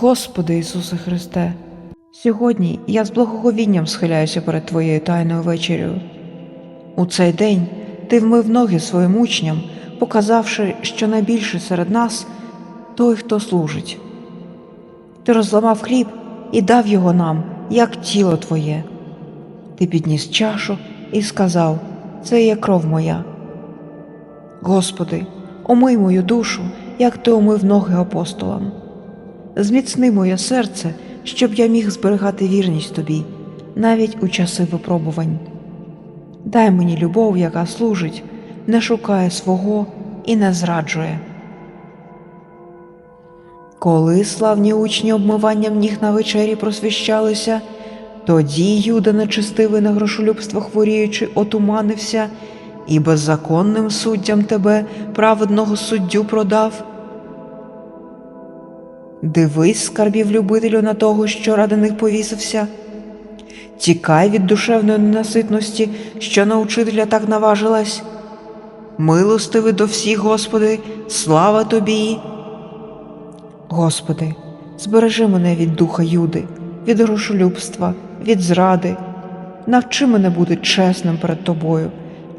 Господи Ісусе Христе, сьогодні я з благоговінням схиляюся перед Твоєю тайною вечерю. У цей день Ти вмив ноги своїм учням, показавши, що найбільше серед нас той, хто служить. Ти розламав хліб і дав його нам, як тіло Твоє. Ти підніс чашу і сказав: Це є кров моя. Господи, омий мою душу, як ти омив ноги апостолам. Зміцни моє серце, щоб я міг зберігати вірність тобі, навіть у часи випробувань. Дай мені любов, яка служить, не шукає свого і не зраджує. Коли славні учні обмиванням ніг на вечері просвіщалися, тоді Юда нечестивий на грошолюбство хворіючи, отуманився і беззаконним суддям тебе, праведного суддю, продав. Дивись, скарбів любителю на того, що ради них повісився. Тікай від душевної ненаситності, що на учителя так наважилась. Милостивий до всіх, Господи, слава Тобі. Господи, збережи мене від духа Юди, від грошолюбства, від зради. Навчи мене бути чесним перед Тобою,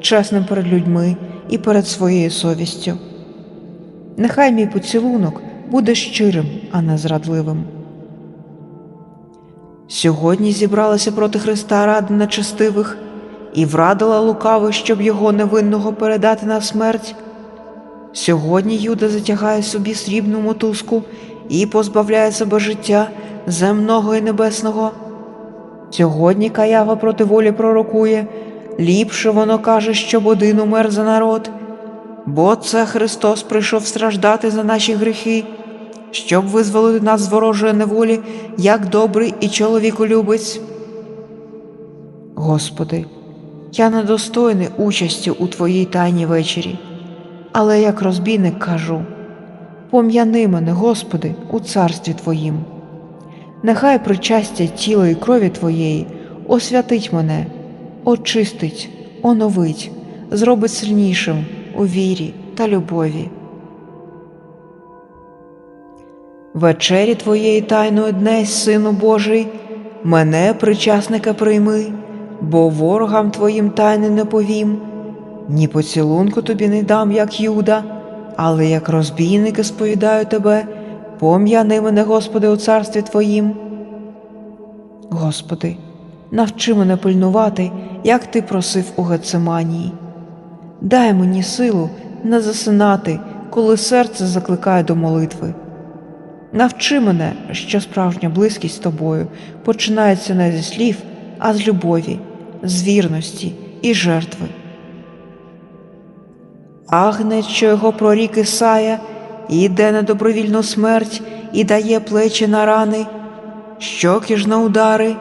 чесним перед людьми і перед своєю совістю. Нехай мій поцілунок буде щирим, а не зрадливим. Сьогодні зібралася проти Христа рада нечестивих і врадила лукавих, щоб його невинного передати на смерть. Сьогодні Юда затягає собі срібну мотузку і позбавляє себе життя земного і небесного. Сьогодні каява проти волі пророкує, ліпше воно каже, щоб один умер за народ, бо це Христос прийшов страждати за наші гріхи, щоб визволити нас з ворожої неволі, як добрий і чоловіколюбець. Господи, я недостойний участі у Твоїй тайній вечері, але як розбійник кажу, пом'яни мене, Господи, у царстві Твоїм. Нехай причастя тіла і крові Твоєї освятить мене, очистить, оновить, зробить сильнішим у вірі та любові. Вечері Твоєї тайної днесь, Сину Божий, мене, причасника, прийми, бо ворогам Твоїм тайни не повім, ні поцілунку тобі не дам, як Юда, але як розбійники сповідаю тебе, пом'яни мене, Господи, у царстві Твоїм. Господи, навчи мене пильнувати, як Ти просив у Гециманії. Дай мені силу не засинати, коли серце закликає до молитви. Навчи мене, що справжня близькість з тобою починається не зі слів, а з любові, з вірності і жертви. Агнець, що його прорік Ісая, іде на добровільну смерть і дає плечі на рани, щоки ж на удари,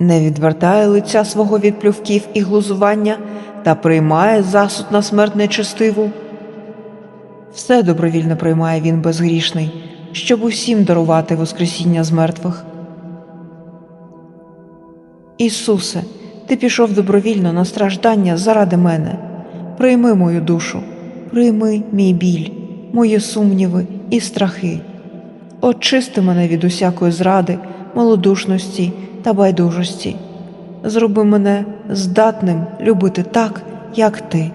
не відвертає лиця свого від плювків і глузування та приймає засуд на смерть нечестиву. Все добровільно приймає він безгрішний, щоб усім дарувати Воскресіння з мертвих. Ісусе, Ти пішов добровільно на страждання заради мене. Прийми мою душу, прийми мій біль, мої сумніви і страхи. Очисти мене від усякої зради, малодушності та байдужості. Зроби мене здатним любити так, як ти.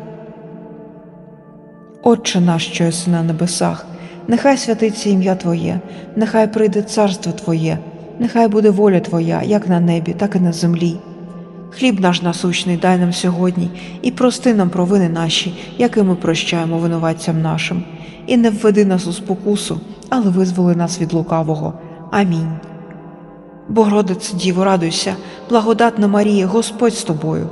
Отче наш, що єси на небесах, нехай святиться ім'я Твоє, нехай прийде царство Твоє, нехай буде воля Твоя, як на небі, так і на землі. Хліб наш насущний дай нам сьогодні і прости нам провини наші, які ми прощаємо винуватцям нашим, і не введи нас у спокусу, але визволи нас від лукавого. Амінь. Богородице Діво, радуйся, благодатна Марія, Господь з тобою,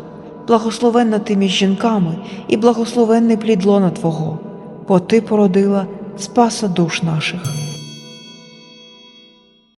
благословенна ти між жінками і благословенний плід лона Твого, бо Ти породила Спаса душ наших.